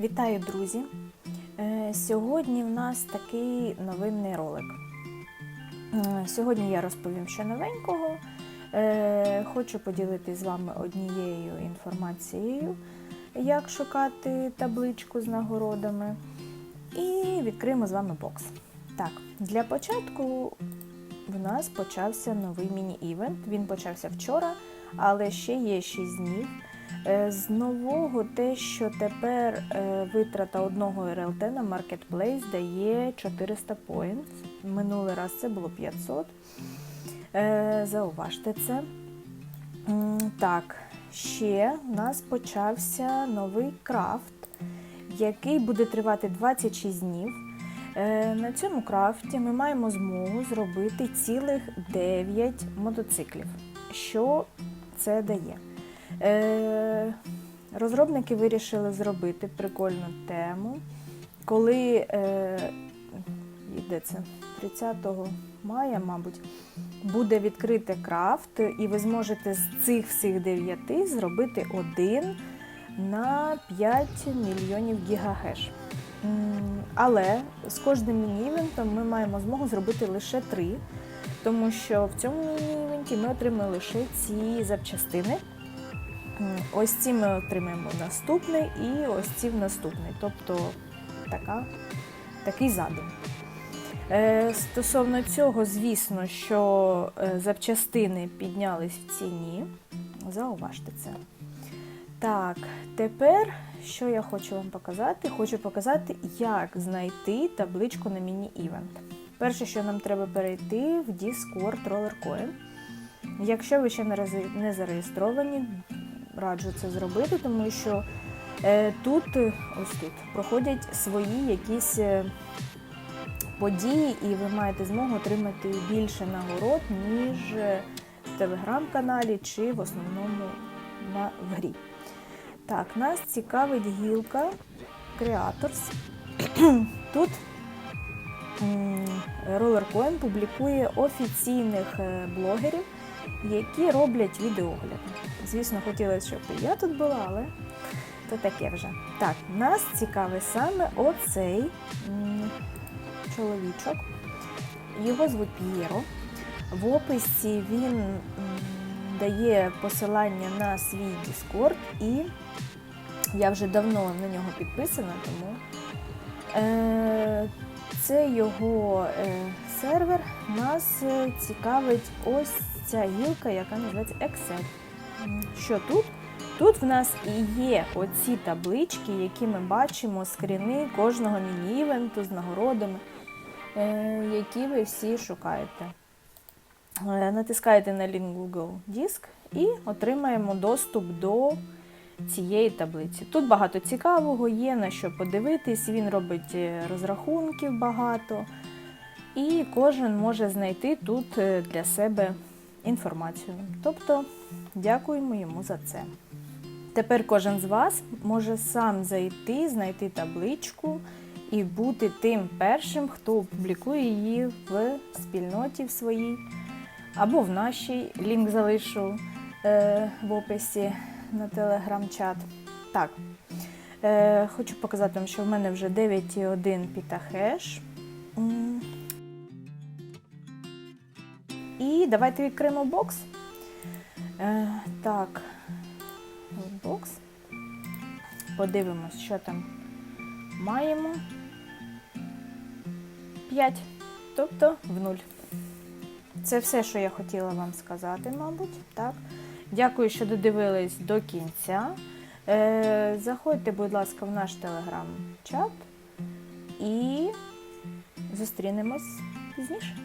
Вітаю, друзі! Е, Сьогодні в нас такий новинний ролик. Е, Сьогодні я розповім що новенького. Е, Хочу поділитися з вами однією інформацією, як шукати табличку з нагородами. І відкриємо з вами бокс. Так, для початку в нас почався новий міні-івент. Він почався вчора, але ще є 6 днів. Е, З нового те, що тепер е, витрата одного РЛТ на Marketplace дає 400 points. Минулий раз це було 500. Е, Зауважте це. Так, ще в нас почався новий крафт, який буде тривати 26 днів. На цьому крафті ми маємо змогу зробити цілих 9 мотоциклів. Що це дає? Е, Розробники вирішили зробити прикольну тему, коли е, де це? 30 мая, мабуть, буде відкрити крафт, і ви зможете з цих всіх дев'яти зробити один на 5 мільйонів гігахеш. М, Але з кожним міні-івентом ми маємо змогу зробити лише три, тому що в цьому міні-івенті ми отримали лише ці запчастини. Ось ці ми отримаємо наступний і ось ці в наступний. Тобто така, такий задум. Е, Стосовно цього, звісно, що е, запчастини піднялись в ціні. Зауважте це. Так, тепер що я хочу вам показати? Хочу показати, як знайти табличку на міні-івент. Перше, що нам треба перейти в Discord RollerCoin. Якщо ви ще не зареєстровані, раджу це зробити, тому що е, тут, е, ось тут, проходять свої якісь е, події, і ви маєте змогу отримати більше нагород, ніж в телеграм-каналі чи в основному на, в грі. Так, нас цікавить гілка Creators. Тут RollerCoin публікує офіційних блогерів, які роблять відеогляди. Звісно, хотілося, щоб і я тут була, але то таке вже. Так, нас цікавить саме оцей чоловічок. Його звуть П'єро. В описі він дає посилання на свій Discord, і я вже давно на нього підписана, тому е, це його е, сервер. Нас е, цікавить ось ця гілка, яка називається Excel. Що тут? Тут в нас і є оці таблички, які ми бачимо, скріни кожного міні-івенту з нагородами, е, які ви всі шукаєте. Е, Натискаєте на лінк Google Диск і отримаємо доступ до цієї таблиці. Тут багато цікавого, є на що подивитись, він робить розрахунків багато, і кожен може знайти тут е, для себе інформацію. Тобто, дякуємо йому за це. Тепер кожен з вас може сам зайти, знайти табличку і бути тим першим, хто опублікує її в спільноті в своїй або в нашій. Лінк залишу е, в описі на телеграм-чат. Так, е, хочу показати вам, що в мене вже 9,1 пітахеш. І давайте відкриємо бокс. Е, так, бокс. Подивимось, що там маємо. 5, тобто в нуль. Це все, що я хотіла вам сказати, мабуть. Так. Дякую, що додивились до кінця. Е, заходьте, будь ласка, в наш телеграм-чат і зустрінемось пізніше.